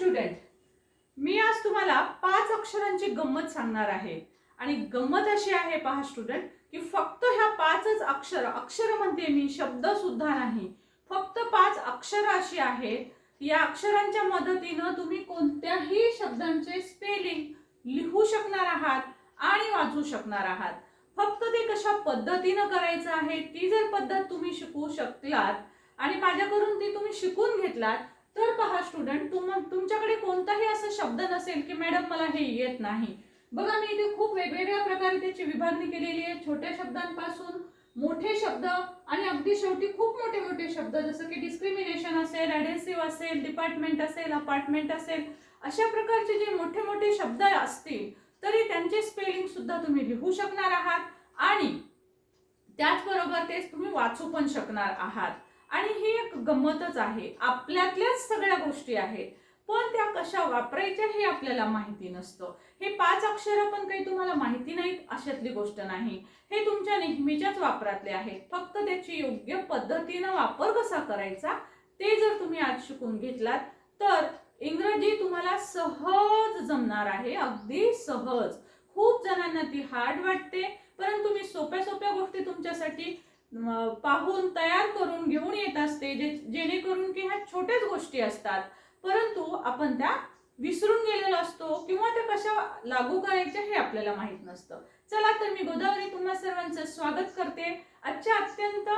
Student मी आज तुम्हाला पाच अक्षरांची गंमत सांगणार आहे. आणि गंमत अशी आहे पहा स्टुडंट की फक्त ह्या पाचच अक्षर अक्षर म्हणते मी शब्द सुद्धा नाही. फक्त पाच अक्षर अशी आहेत. या अक्षरांच्या मदतीनं तुम्ही कोणत्याही शब्दांचे स्पेलिंग लिहू शकणार आहात आणि वाचू शकणार आहात. फक्त ते कशा पद्धतीनं करायचं आहे ती जर पद्धत तुम्ही शिकवू शकलात आणि माझ्याकडून ती तुम्ही शिकून घेतलात तर पहा स्टुडंट तुम तुमच्याकडे कोणताही असा शब्द नसेल की मॅडम मला हे येत नाही. बघा मी इथे खूप वेगवेगळ्या प्रकारे त्याची विभागणी केलेली आहे. छोट्या शब्दांपासून मोठे शब्द आणि अगदी शेवटी खूप मोठे मोठे शब्द जसं की डिस्क्रिमिनेशन असेल ॲडेसिव्ह असेल डिपार्टमेंट असेल अपार्टमेंट असेल अशा प्रकारचे जे मोठे मोठे शब्द असतील तरी त्यांचे स्पेलिंग सुद्धा तुम्ही लिहू शकणार आहात. आणि त्याचबरोबर तेच तुम्ही वाचू पण शकणार आहात. आणि ही एक गंमतच आहे. आपल्यातल्याच सगळ्या गोष्टी आहेत. पण त्या कशा वापरायच्या हे आपल्याला माहिती नसतं. हे पाच अक्षरं पण काही तुम्हाला माहिती नाहीत अशातली गोष्ट नाही. हे तुमच्या नेहमीच्याच वापरातले आहेत. फक्त त्याची योग्य पद्धतीनं वापर कसा करायचा ते जर तुम्ही आज शिकून घेतलात तर इंग्रजी तुम्हाला सहज जमणार आहे. अगदी सहज. खूप जणांना ती हार्ड वाटते परंतु मी सोप्या सोप्या गोष्टी तुमच्यासाठी पाहून तयार करून घेऊन येत असते जे जेणेकरून की ह्या छोट्याच गोष्टी असतात. परंतु आपण त्या विसरून गेलेलो असतो किंवा त्या कशा लागू करायच्या हे आपल्याला माहीत नसतं. चला तर मी गोदावरी तुम्हा सर्वांचं स्वागत करते. आजच्या अत्यंत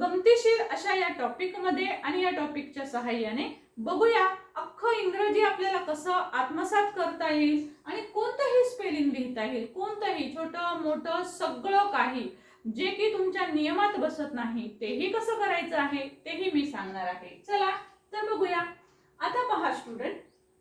गमतीशीर अशा या टॉपिकमध्ये आणि या टॉपिकच्या सहाय्याने बघूया अख्खं इंग्रजी आपल्याला कसं आत्मसात करता येईल आणि कोणतंही स्पेलिंग लिहिता येईल कोणतंही छोटं मोठं सगळं काही. जे की तुमच्या नियमात बसत नाही तेही कसं करायचं आहे तेही मी सांगणार आहे. चला तर बघूया. आता पहा स्टुडंट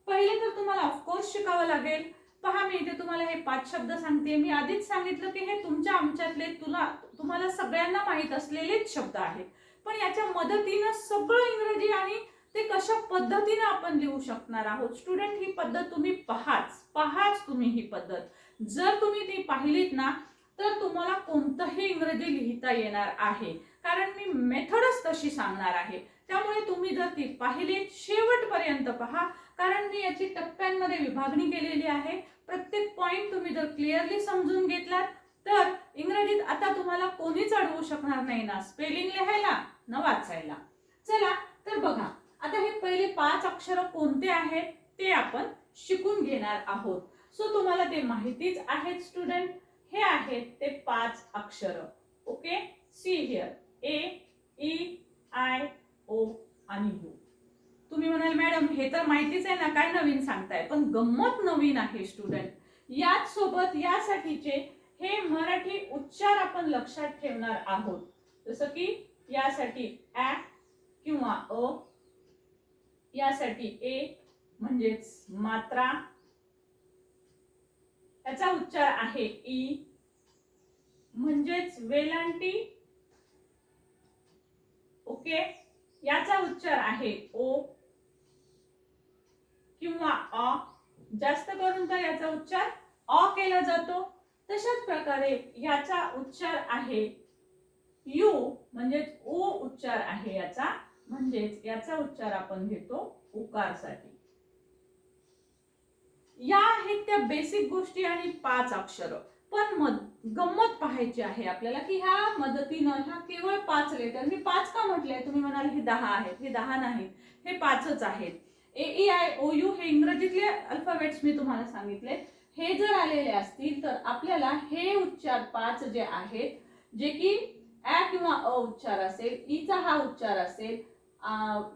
पहिले तर तुम्हाला ऑफकोर्स शिकावं लागेल. पहा मी इथे तुम्हाला हे पाच शब्द सांगते. मी आधीच सांगितलं की हे तुमच्या आमच्यातले तुला तुम्हाला सगळ्यांना माहीत असलेलेच शब्द आहेत. पण याच्या मदतीनं सगळं इंग्रजी आणि ते कशा पद्धतीनं आपण लिहू शकणार आहोत? स्टुडंट ही पद्धत तुम्ही पहाच. पहाच तुम्ही ही पद्धत. जर तुम्ही ती पाहिलीत ना तर तुम्हाला कोणतंही इंग्रजी लिहिता येणार आहे. कारण मी मेथडच तशी सांगणार आहे. त्यामुळे तुम्ही जर ती पाहिली शेवटपर्यंत पहा. कारण मी याची टप्प्यांमध्ये विभागणी केलेली आहे. प्रत्येक पॉईंट तुम्ही जर क्लिअरली समजून घेतलात तर इंग्रजीत आता तुम्हाला कोणीच अडवू शकणार नाही ना. स्पेलिंग लिहायला न वाचायला. चला तर बघा. आता हे पहिले पाच अक्षर कोणते आहेत ते आपण शिकून घेणार आहोत. सो तुम्हाला ते माहितीच आहेत स्टुडंट हे आहेत ते पाच अक्षर. Okay see here A E I O आणि यू तुम्ही म्हणाल मॅडम हे तर माहितीच आहे ना काय नवीन सांगताय? पण गंमत नवीन आहे स्टुडंट याच सोबत यासाठीचे हे मराठी उच्चार आपण लक्षात ठेवणार आहोत. जसं की यासाठी ॲ किंवा अ यासाठी ए म्हणजेच मात्रा याचा उच्चार आहे ई. म्हणजेच वेलांटी ओके? याचा उच्चार आहे ओ. किंवा अ. जास्त करून तर याचा उच्चार अ केला जातो. तशाच प्रकारे याचा उच्चार आहे यू. म्हणजेच ओ उच्चार आहे याचा. म्हणजेच याचा उच्चार आपण घेतो उकारसाठी. या आहेत त्या बेसिक गोष्टी आणि पाच अक्षर. पण मद गंमत पाहायची आहे आपल्याला की ह्या मदतीनं ह्या केवळ पाच लेटर मी पाच का म्हटले तुम्ही म्हणाल हे दहा आहेत हे दहा नाहीत हे पाचच आहेत. A E I O U हे इंग्रजीतले अल्फाबेट्स मी तुम्हाला सांगितले. हे जर आलेले असतील तर आपल्याला हे उच्चार पाच जे आहेत जे की ॲ किंवा अ उच्चार असेल ईचा हा उच्चार असेल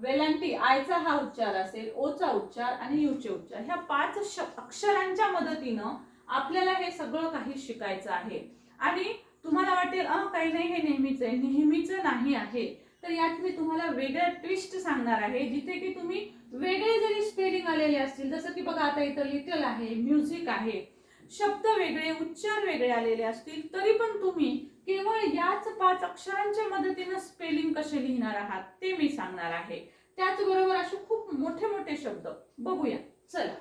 वेलांटी आयचा हा उच्चार असेल ओचा उच्चार आणि यूचे उच्चार. ह्या पाच श- अक्षरांच्या मदतीनं आपल्याला हे सगळं काही शिकायचं आहे. आणि तुम्हाला वाटेल अ काही नाही हे नेहमीच आहे नेहमीच नाही आहे. तर यात मी तुम्हाला वेगळं ट्विस्ट सांगणार आहे जिथे की तुम्ही वेगळे जरी स्पेलिंग आलेले असतील जसं की बघा आता इथं लिटल आहे म्युझिक आहे. शब्द वेगळे उच्चार वेगळे आलेले असतील तरी पण तुम्ही केवळ याच पाच अक्षरांच्या मदतीनं स्पेलिंग कसे लिहिणार आहात ते मी सांगणार आहे. त्याचबरोबर असे खूप मोठे मोठे शब्द. बघूया. चला.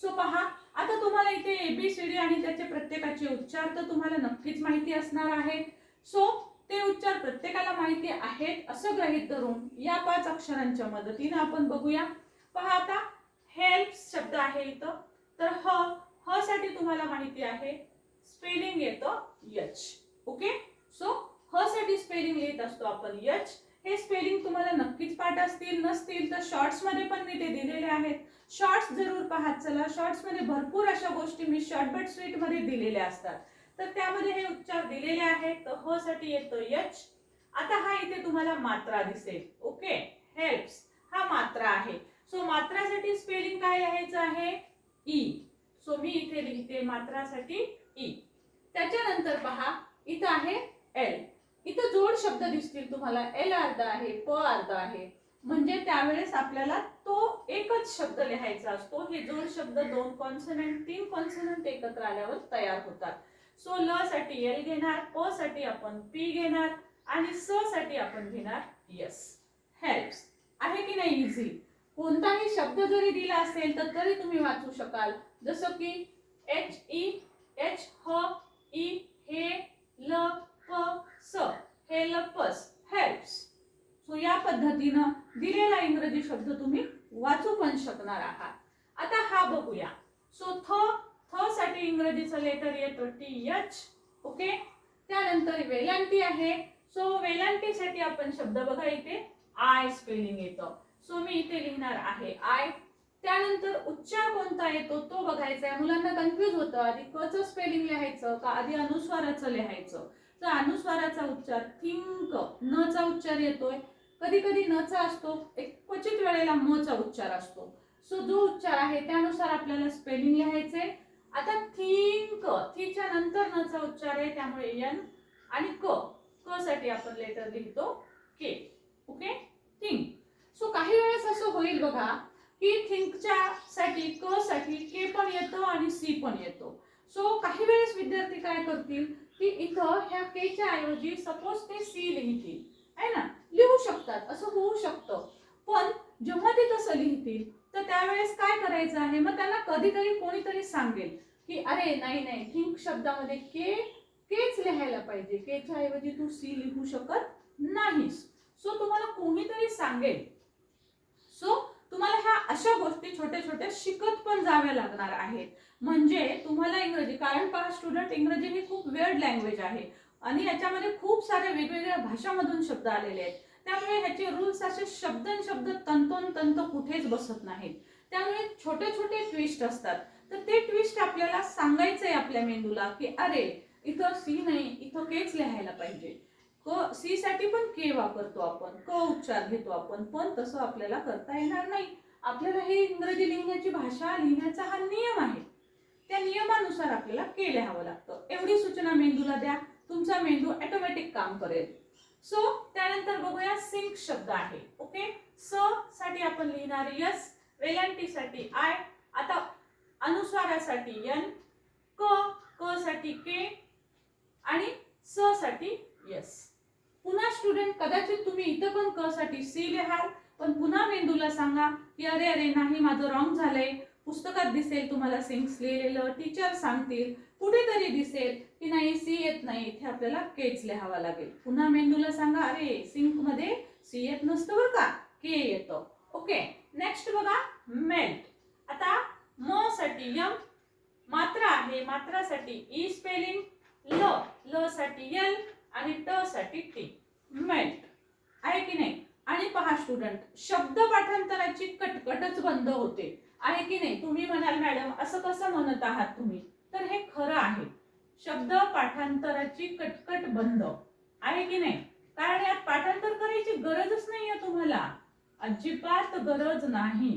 सो पहा. आता तुम्हाला इथे एबीसीडी आणि त्याचे प्रत्येकाचे उच्चार तर तुम्हाला नक्कीच माहिती असणार आहेत. सो ते उच्चार प्रत्येकाला माहिती आहेत असं गृहीत धरून या पाच अक्षरांच्या मदतीनं आपण बघूया. पहा आता हेल्प शब्द आहे इथं. तर ह ह साठी तुम्हाला माहिती आहे. स्पेलिंग येतं यच. ओके सो ह साठी स्पेलिंग लिहित असतो आपण यच. हे स्पेलिंग तुम्हाला नक्कीच पाठ असतील नसतील तर शॉर्ट्समध्ये पण मी ते दिलेले आहेत. शॉर्ट्स जरूर पाहत चला. शॉर्ट्समध्ये भरपूर अशा गोष्टी मी शॉर्ट बट स्वीटमध्ये दिलेल्या असतात. तर त्यामध्ये हे उच्चार दिलेले आहेत. तर ह साठी येतो यच. आता हा इथे तुम्हाला मात्रा दिसेल. ओके हेल्प्स हा मात्रा आहे. सो मात्रासाठी स्पेलिंग काय लिहायचं आहे? ई सो मी इथे लिहिते मात्रासाठी ई त्याच्यानंतर पहा इथं आहे एल इथं जोड शब्द दिसतील तुम्हाला. एल अर्ध आहे प अर्ध आहे. म्हणजे त्यावेळेस आपल्याला तो एकच शब्द लिहायचा असतो. हे जोड शब्द दोन कॉन्सनंट तीन कॉन्सनंट एकत्र आल्यावर तयार होतात. सो ल साठी एल घेणार प साठी आपण पी घेणार आणि स साठी आपण घेणार यस हेल्प्स आहे की नाही इझी कोणताही शब्द जरी दिला असेल तर तरी तुम्ही वाचू शकाल. जसं की एच ई एच ह ई हे ल प स हे लपस हेल्प्स. सो या पद्धतीनं दिलेला इंग्रजी शब्द तुम्ही वाचू पण शकणार आहात. आता हा बघूया. सो थ थ साठी इंग्रजीचं लेटर येतो टी एच ओके त्यानंतर वेलांटी आहे. सो वेलांटीसाठी आपण शब्द बघा इथे आय स्पेलिंग येतं. सो मी इथे लिहिणार आहे आय त्यानंतर उच्चार कोणता येतो तो बघायचा आहे मुलांना कन्फ्युज होतं. आधी कचं स्पेलिंग लिहायचं का आधी अनुस्वाराचं लिहायचं? तर अनुस्वाराचा उच्चार थिंक. न चा उच्चार येतोय. कधी कधी न चा असतो. एक क्वचित वेळेला म चा उच्चार असतो. सो जो उच्चार आहे त्यानुसार आपल्याला स्पेलिंग लिहायचे आता थिंक. थीच्या नंतर न चा उच्चार आहे त्यामुळे यन आणि क. क साठी आपण लेटर लिहितो. के. ओके? थिंक. सो काही वेळेस असं होईल बघा की थिंकच्या साठी क साठी के पण येतो आणि सी पण येतो. सो काही वेळेस विद्यार्थी काय करतील? की इथं ह्या केच्या ऐवजी सपोज ते सी लिहितील. आहे ना? लिहू शकतात. असं होऊ शकतं. पण जेव्हा ते तसं लिहितील तर त्यावेळेस काय करायचं आहे? मग त्यांना कधीतरी कोणीतरी सांगेल की अरे नाही नाही. थिंक शब्दामध्ये के केच लिहायला पाहिजे. केच्या ऐवजी तू सी लिहू शकत नाहीस. सो तुम्हाला कोणीतरी सांगेल. सो तुम्हाला ह्या अशा गोष्टी छोट्या छोट्या शिकत पण जाव्या लागणार आहेत. म्हणजे तुम्हाला इंग्रजी कारण पहा स्टुडंट इंग्रजी ही खूप वेड लँग्वेज आहे. आणि याच्यामध्ये खूप साऱ्या वेगवेगळ्या भाषामधून शब्द आलेले आहेत. त्यामुळे ह्याचे रूल्स असे शब्द शब्द तंतोन तंत कुठेच बसत नाहीत. त्यामुळे छोटे छोटे ट्विस्ट असतात. तर ते ट्विस्ट आपल्याला सांगायचं आहे आपल्या मेंदूला की अरे इथं सी नाही इथं केच लिहायला पाहिजे. क सी साठी पण के वापरतो आपण. क उच्चार घेतो आपण. पण तसं आपल्याला करता येणार नाही. आपल्याला हे इंग्रजी लिहिण्याची भाषा लिहिण्याचा हा नियम आहे. त्या नियमानुसार आपल्याला के लिहावं लागतं. एवढी सूचना मेंदूला द्या. तुमचा मेंदू ऑटोमॅटिक काम करेल. सो त्यानंतर बघूया सिंक शब्द आहे. ओके स साठी आपण लिहिणार यस वेलांटीसाठी आय आता अनुस्वारासाठी यन क क साठी के आणि स साठी यस पुन्हा स्टुडंट कदाचित तुम्ही इथं पण क साठी सी लिहाल पण पुन्हा मेंदूला सांगा की अरे अरे नाही माझं रॉंग झालंय. पुस्तकात दिसेल तुम्हाला सिंक्स लिहिलेलं टीचर सांगतील कुठेतरी दिसेल की नाही सी येत नाही इथे आपल्याला केच लिहावा लागेल. पुन्हा मेंदूला सांगा अरे सिंकमध्ये सी येत नसतं बरं का? के येतं. ओके नेक्स्ट बघा मेल्ट आता म साठी यम मात्रा आहे मात्रासाठी e ई स्पेलिंग ल ल साठी यल आणि ट साठी टी. मेल्ट आहे की नाही? आणि पहा स्टुडंट शब्द पाठांतराची कटकटच बंद होते. आहे की नाही? तुम्ही म्हणाल मॅडम असं कसं म्हणत आहात तुम्ही? तर हे खरं आहे. शब्द पाठांतराची कटकट बंद. आहे की नाही? कारण यात पाठांतर करायची गरजच नाहीये तुम्हाला. अजिबात गरज नाही.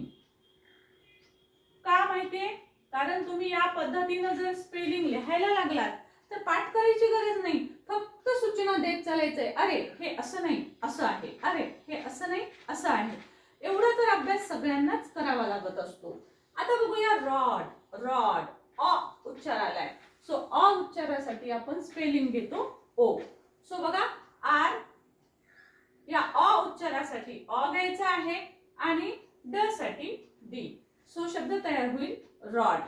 का माहितीये? कारण तुम्ही या पद्धतीनं जर स्पेलिंग लिहायला लागलात तर पाठ करायची गरज नाही. फक्त सूचना देत चालायचंय. अरे हे असं नाही असं आहे. अरे हे असं नाही असं आहे. एवढा तर अभ्यास सगळ्यांनाच करावा लागत असतो. आता बघूया रॉड रॉड अ उच्चार आलाय. सो अ उच्चारासाठी आपण स्पेलिंग घेतो ओ. सो बघा आर या अ उच्चारासाठी अ घ्यायचा आहे आणि ड साठी डी. सो शब्द तयार होईल रॉड.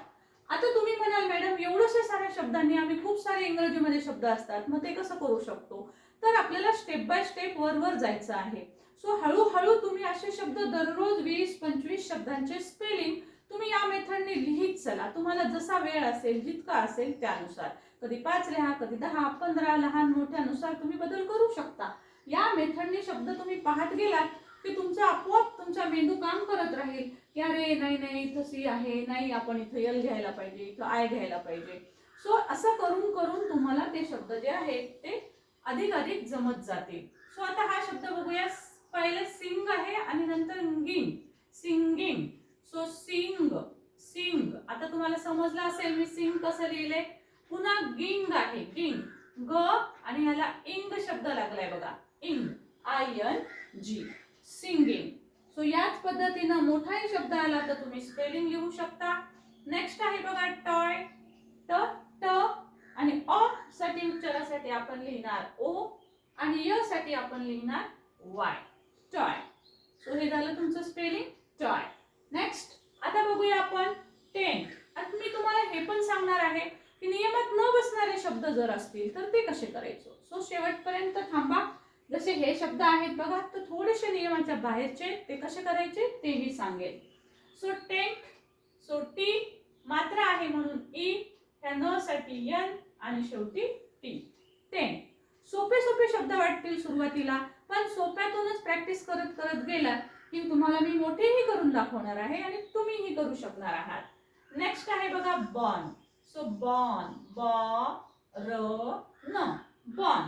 आता तुम्ही म्हणाल मॅडम एवढ्याशा साऱ्या शब्दांनी आम्ही खूप सारे इंग्रजीमध्ये शब्द असतात मग ते कसं करू शकतो? तर आपल्याला स्टेप बाय स्टेप वर वर जायचं आहे. सो हळूहळू तुम्ही असे शब्द दररोज वीस पंचवीस शब्दांचे स्पेलिंग तुम्ही या मेथडने लिहित चला. तुम्हाला जसा वेळ असेल जितका असेल त्यानुसार. कधी पाच लिहा कधी दहा पंधरा लहान मोठ्यानुसार तुम्ही बदल करू शकता. या मेथडने शब्द तुम्ही पाहत गेलात की तुमचा आपोआप तुमचा मेंदू काम करत राहील. की अरे नाही नाही इथं सी आहे नाही आपण इथं यल घ्यायला पाहिजे इथं आय घ्यायला पाहिजे. सो असं करून करून तुम्हाला ते शब्द जे आहेत ते अधिक अधिक जमत जातील सो आता हा शब्द बघूया पहिले सिंग आहे आणि नंतर ging singing. So sing sing. आता तुम्हाला समजलं असेल मी सिंग कसं लिहिले पुन्हा गिंग आहे गिंग. ग आणि ह्याला इंग शब्द लागलाय बघा. Ing. I N G singing so याच पद्धतीनं मोठाही शब्द आला तर तुम्ही स्पेलिंग लिहू शकता. नेक्स्ट आहे बघा टॉय. ट ट आणि अ साठी उच्चारासाठी आपण लिहिणार ओ आणि य साठी आपण लिहिणार वाय. टॉय. सो हे झालं तुमचं स्पेलिंग टॉय. नेक्स्ट आता बघूया आपण टेंट आता मी तुम्हाला हे पण सांगणार आहे की नियमात न बसणारे शब्द जर असतील तर ते कसे करायचो? सो शेवटपर्यंत थांबा. जसे हे शब्द आहेत बघा तर थोडेसे नियमाच्या बाहेरचे ते कसे करायचे? तेही सांगेल. सो टेंट सो टी मात्र आहे म्हणून ई ह्या न साठी यन आणि शेवटी टी टेंट सोपे सोपे शब्द वाटतील सुरुवातीला पण सोप्यातूनच प्रॅक्टिस करत करत गेला की तुम्हाला मी मोठेही करून दाखवणार आहे आणि तुम्हीही करू शकणार आहात. नेक्स्ट आहे बघा बॉन सो बॉन ब र न. बॉन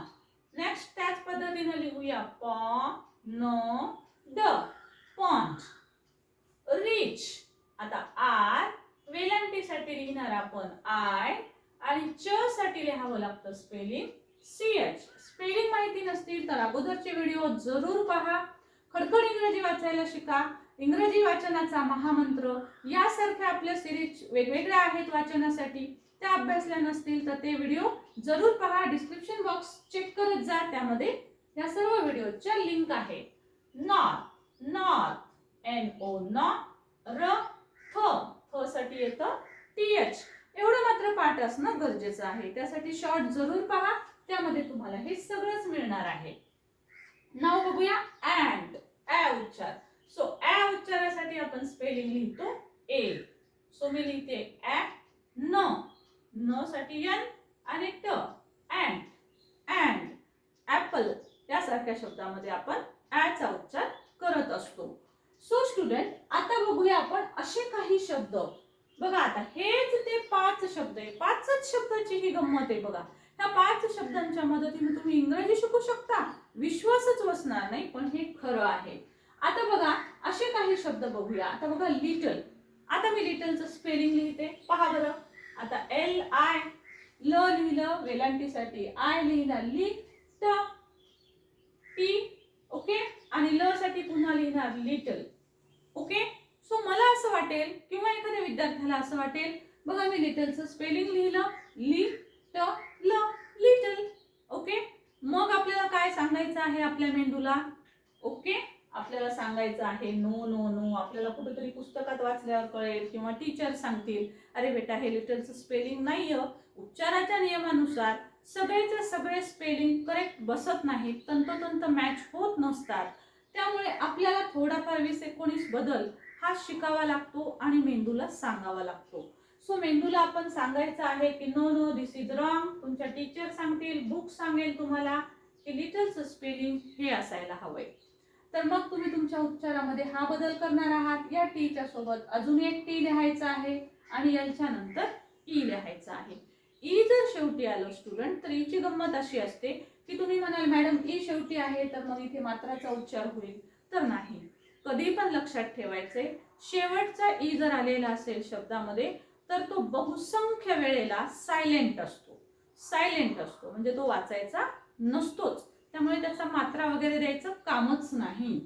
नेक्स्ट त्याच पद्धतीनं लिहूया. प न ड पॉन्ड रिच आता आर वेलांटीसाठी लिहिणार आपण आय आणि च साठी लिहावं लागतं स्पेलिंग सी एच स्पेलिंग माहिती नसतील तर अगोदरचे व्हिडिओ जरूर पहा. खडखड इंग्रजी वाचायला शिका. इंग्रजी वाचनाचा महामंत्र. यासारख्या आपल्या सिरीज वेगवेगळ्या आहेत वाचनासाठी. त्या अभ्यासल्या नसतील तर ते व्हिडिओ जरूर पहा. डिस्क्रिप्शन बॉक्स चेक करत जा. त्यामध्ये या सर्व व्हिडिओच्या लिंक आहे नॉर्थ नॉर्थ एन ओ नॉ र थ थ साठी येतं टी एच एवढं मात्र पाठ असणं गरजेचं आहे. त्यासाठी शॉर्ट जरूर पहा. त्यामध्ये तुम्हाला हे सगळंच मिळणार आहे. नाव बघूया. अँड ॲ उच्चार. सो ॲ उच्चारासाठी आपण स्पेलिंग लिहितो ए सो मी लिहिते ॲ न न साठी एन आणि ट अँड अँड ॲपल यासारख्या शब्दामध्ये आपण ॲचा उच्चार करत असतो. सो स्टुडंट आता बघूया आपण असे काही शब्द. बघा आता हेच ते पाच शब्द आहे. पाचच शब्दाची ही गंमत आहे बघा. ह्या पाच शब्दांच्या मदतीने तुम्ही इंग्रजी शिकू शकता. विश्वासच बसणार नाही पण हे खरं आहे. आता बघा असे काही शब्द बघूया. आता बघा लिटल आता मी लिटलचं स्पेलिंग लिहिते. पहा बरं. आता एल आय ल लिहिलं वेलांटीसाठी आय लिहिणार ली ट टी ओके आणि ल साठी पुन्हा लिहिणार लिटल ओके सो मला असं वाटेल किंवा एखाद्या विद्यार्थ्याला असं वाटेल बघा मी लिटलचं स्पेलिंग लिहिलं ली ट ल लिटल ओके मग आपल्याला काय सांगायचं आहे आपल्या मेंदूला? ओके आपल्याला सांगायचं आहे नो नो नो. आपल्याला कुठेतरी पुस्तकात वाचल्यावर कळेल किंवा टीचर सांगतील अरे बेटा हे लिटलचं स्पेलिंग नाही उच्चाराच्या नियमानुसार सगळेचे सगळे स्पेलिंग करेक्ट बसत नाहीत. तंतोतंत मॅच होत नसतात. त्यामुळे आपल्याला थोडाफार वीस एकोणीस बदल हा शिकावा लागतो आणि मेंदूला सांगावा लागतो. सो मेंदूला आपण सांगायचं आहे की no no this is wrong तुमच्या टीचर सांगतील बुक सांगेल तुम्हाला की लिटलचं स्पेलिंग हे असायला हवंय. तर मग तुम्ही तुमच्या उच्चारामध्ये हा बदल करणार आहात. या टीच्या सोबत अजून एक टी लिहायचा आहे आणि यांच्या नंतर ई लिहायचं आहे. ई जर शेवटी आलो स्टुडंट तर ईची गंमत अशी असते की तुम्ही म्हणाल मॅडम ई शेवटी आहे तर मग इथे मात्राचा उच्चार होईल. तर नाही. कधी पण लक्षात ठेवायचे. शेवटचा ई जर आलेला असेल शब्दामध्ये तर तो बहुसंख्य वेळेला सायलेंट असतो. सायलेंट असतो. म्हणजे तो वाचायचा नसतोच. त्यामुळे त्याचा मात्रा वगैरे द्यायचं कामच नाही.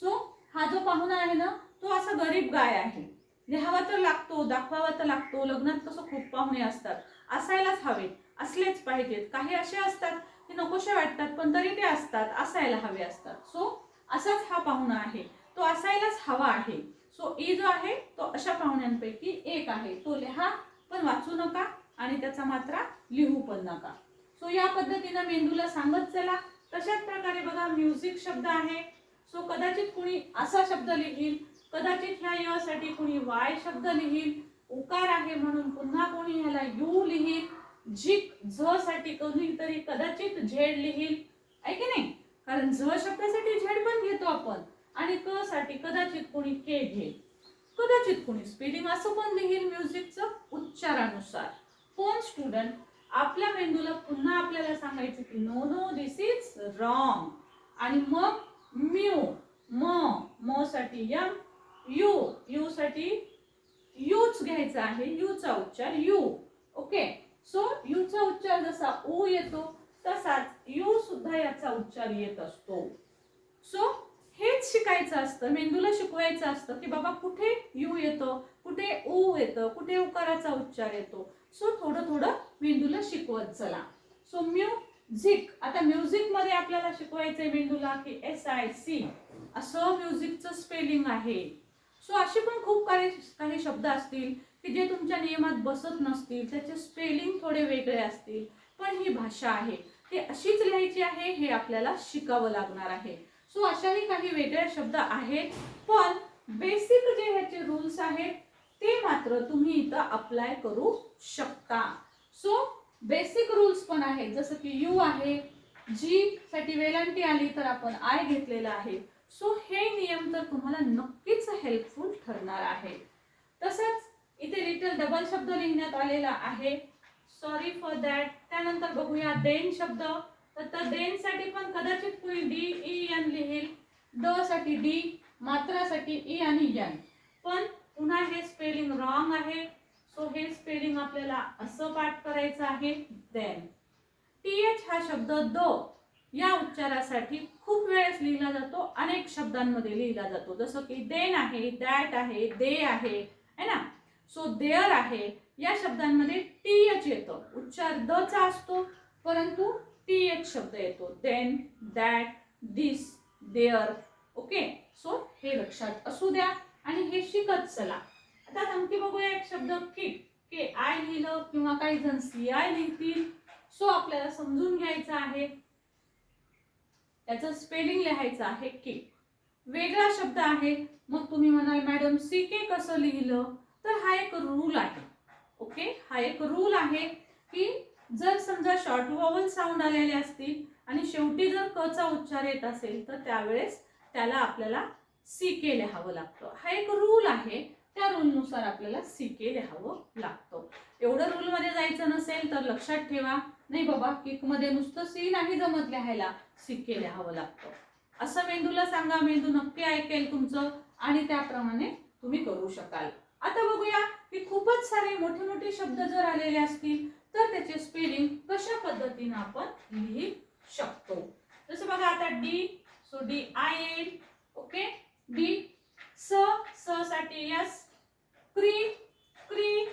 सो हा जो पाहुणा आहे ना तो असा गरीब गाय आहे. लिहावा तर लागतो दाखवावा तर लागतो लग्नात कसं खूप पाहुणे असतात. असायलाच हवे असलेच पाहिजेत. काही असे असतात की नकोशे वाटतात पण तरी ते असतात असायला हवे असतात. सो असाच हा पाहुणा आहे. तो असायलाच हवा आहे. सो ई जो आहे तो अशा पाहुण्यांपैकी एक आहे. तो लिहा पण वाचू नका आणि त्याचा मात्रा लिहू पण नका. सो या पद्धतीनं मेंदूला सांगत चला. तशाच प्रकारे बघा म्युझिक शब्द आहे. सो कदाचित कुणी असा शब्द लिहील कदाचित ह्या यासाठी कुणी कोणी वाय शब्द लिहील उकार आहे म्हणून पुन्हा कोणी ह्याला यू लिहील झिक झ साठी कोणीतरी कदाचित झेड लिहील. आहे की नाही? कारण झ शब्दासाठी झेड पण घेतो आपण. आणि क साठी कदाचित कोणी के घेईल. कदाचित कोणी स्पेलिंग असं पण लिहील म्युझिकचं उच्चारानुसार. कोण स्टुडंट आपल्या मेंदूला पुन्हा आपल्याला सांगायचं की no no this is wrong आणि मग म्यू म म साठी यम यू यू साठी यूच घ्यायचा आहे यूचा उच्चार यू ओके सो यूचा उच्चार जसा ऊ येतो तसाच यू सुद्धा याचा उच्चार येत असतो. सो हेच शिकायचं असतं मेंदूला शिकवायचं असतं की बाबा कुठे यू येतो कुठे ऊ येतं कुठे उकाराचा उच्चार येतो. सो थोडं थोडं मेंदूला शिकवत चला. सो म्युझिक आता म्युझिकमध्ये आपल्याला शिकवायचंय मेंदूला की एस आय सी असं म्युझिकचं स्पेलिंग आहे. सो असे पण खूप काही काही शब्द असतील की जे तुमच्या नियमात बसत नसतील त्याचे स्पेलिंग थोडे वेगळे असतील. पण ही भाषा आहे. ती अशीच लिहायची आहे हे आपल्याला शिकावं लागणार आहे. सो अशाही काही वेगळे शब्द आहेत. पण बेसिक जे ह्याचे रूल्स आहेत ते मात्र तुम्ही इथं अप्लाय करू शकता. सो बेसिक रूल्स पण आहेत. जसं की यू आहे जी साठी वेलांटी आली तर आपण आय घेतलेला आहे. सो हे नियम तर तुम्हाला नक्कीच हेल्पफुल ठरणार आहे. तसंच इथे लिटल डबल शब्द लिहिण्यात आलेला आहे. सॉरी फॉर दॅट त्यानंतर बघूया देन शब्द. तर त्या देन साठी पण कदाचित कोणी डी ई एन लिहिल. ड साठी डी मात्रासाठी ई आणि यन पण पुन्हा हे स्पेलिंग रॉंग आहे. सो हे स्पेलिंग आपल्याला असं पाठ करायचं आहे. देन टी एच हा शब्द द या उच्चारासाठी खूप वेळेस लिहिला जातो. अनेक शब्दांमध्ये लिहिला जातो. जसं की देन आहे दॅट आहे दे आहे है ना? सो देअर आहे. या शब्दांमध्ये टी एच येतं. उच्चार द चा असतो परंतु टी एच शब्द येतो. Then that this there okay so हे लक्षात असू द्या. आणि हे शिकत चला. आता आणखी बघूया एक शब्द किट. के आय लिहिलं किंवा काही जण सी आय लिहितील. सो आपल्याला समजून घ्यायचं आहे. त्याचं स्पेलिंग लिहायचं आहे के वेगळा शब्द आहे. मग तुम्ही म्हणाल मॅडम सी के कसं लिहिलं? तर हा एक रूल आहे. ओके हा एक रूल आहे की जर समजा शॉर्ट वॉवल साऊंड आलेले असतील आणि शेवटी जर क चा उच्चार येत असेल तर त्यावेळेस त्याला आपल्याला सी के लिहावं लागतं. हा एक रूल आहे त्या रूलनुसार आपल्याला सी के लिहावं लागतं. एवढं रूलमध्ये जायचं नसेल तर लक्षात ठेवा नाही बाबा किकमध्ये नुसतं सी नाही जमत लिहायला सी के लिहावं लागतं. असं मेंदूला सांगा मेंदू नक्की ऐकेल तुमचं आणि त्याप्रमाणे तुम्ही करू शकाल. आता बघूया की खूपच सारे मोठे मोठे शब्द जर आलेले असतील तर त्याचे स्पेलिंग कशा पद्धतीनं आपण लिही शकतो? जसं बघा आता D so D I L okay D स स साठी एस क्री क्री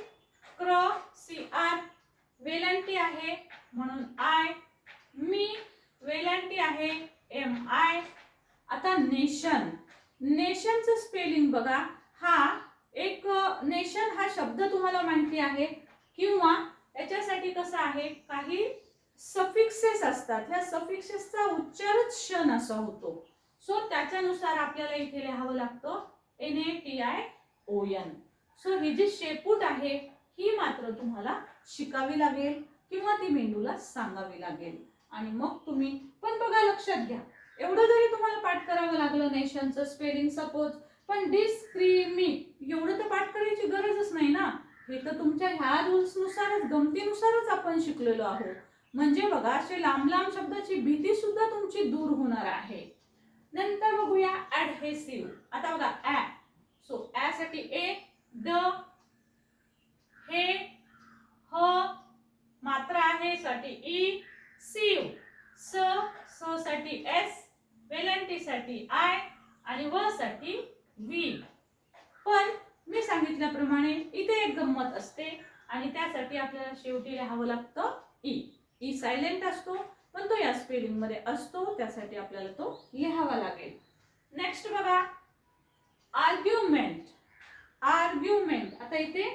क्र सी आर. वेलांटी आहे म्हणून आय. मी वेलांटी आहे एम आय. आता नेशन. नेशनचं स्पेलिंग बघा. हा एक नेशन हा शब्द तुम्हाला माहिती आहे. किंवा याच्यासाठी कसं आहे? काही सफिक्सेस असतात. ह्या सफिक्सेसचा उच्चारच क्षण असा होतो. सो त्याच्यानुसार आपल्याला इथे लिहावं लागतं N A T I O N so ही जी शेपूट आहे ही मात्र तुम्हाला शिकावी लागेल किंवा ती मेंदूला सांगावी लागेल. आणि मग तुम्ही पण बघा लक्षात घ्या. एवढं जरी तुम्हाला पाठ करावं लागलं नेशनचं स्पेलिंग सपोज पण डिस्क्रिमी एवढं तर पाठ करायची गरजच नाही ना. हे तर तुमच्या ह्या रुल्सनुसारच गमतीनुसारच आपण शिकलेलो आहोत. म्हणजे बघा असे लांब लांब शब्दाची भीती सुद्धा तुमची दूर होणार आहे. नंतर बघूया ऍडहेसिव्ह आता बघा ॲ सो ॲसाठी साठी ए ड हे ह मात्रा आहे साठी e, ई सीव स स साठी एस वेलंटी साठी आय आणि व साठी व्ही पण मी सांगितल्याप्रमाणे इथे एक गंमत असते आणि त्यासाठी आपल्याला शेवटी लिहावं लागतं ई ई सायलेंट असतो पण तो या स्पेलिंगमध्ये असतो त्यासाठी आपल्याला तो लिहावा लागेल. नेक्स्ट बघा आर्ग्युमेंट आर्ग्युमेंट आता इथे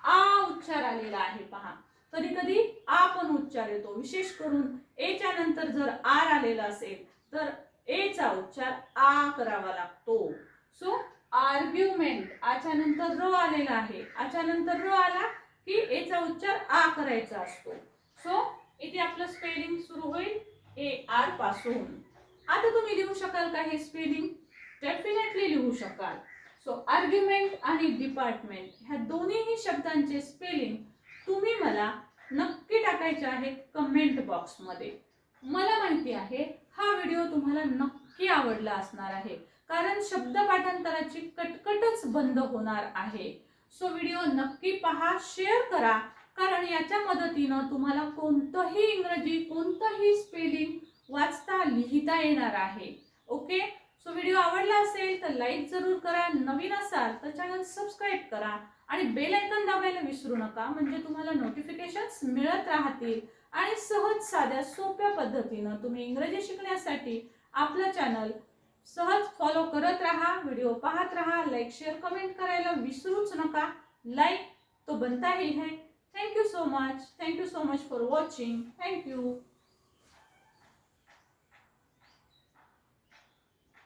आ उच्चार आलेला आहे पहा. कधी कधी आ पण उच्चार येतो विशेष करून एच्या नंतर जर आर आलेला असेल तर ए चा उच्चार आ करावा लागतो. सो आर्ग्युमेंट आच्या नंतर र आलेला आहे. आच्या नंतर र आला की एचा उच्चार आ करायचा असतो. सो इथे आपलं स्पेलिंग सुरू होईल. ए आरपासून. आता तुम्ही लिहू शकाल का हे स्पेलिंग डेफिनेटली लिहू शकाल. सो आर्ग्युमेंट आणि डिपार्टमेंट ह्या दोन्हीही शब्दांचे स्पेलिंग तुम्ही मला नक्की टाकायचे आहेत कमेंट बॉक्समध्ये मला माहिती आहे हा व्हिडिओ तुम्हाला नक्की आवडला असणार आहे. कारण शब्द पाठांतराची कटकटच बंद होणार आहे. सो व्हिडिओ नक्की पहा शेअर करा. कारण याच्या मदतीनं तुम्हाला कोणतंही इंग्रजी कोणतंही स्पेलिंग वाचता लिहिता येणार आहे. ओके सो व्हिडिओ आवडला असेल तर लाईक जरूर करा. नवीन असाल तर चॅनल सबस्क्राईब करा. आणि बेल आयकन दाबायला विसरू नका. म्हणजे तुम्हाला नोटिफिकेशन्स मिळत राहतील. आणि सहज साध्या सोप्या पद्धतीनं तुम्ही इंग्रजी शिकण्यासाठी आपलं चॅनल सहज फॉलो करत राहा व्हिडिओ पाहत राहा लाईक शेअर कमेंट करायला विसरूच नका. लाईक तो बनता ही है. Thank you so much. Thank you so much for watching. Thank you.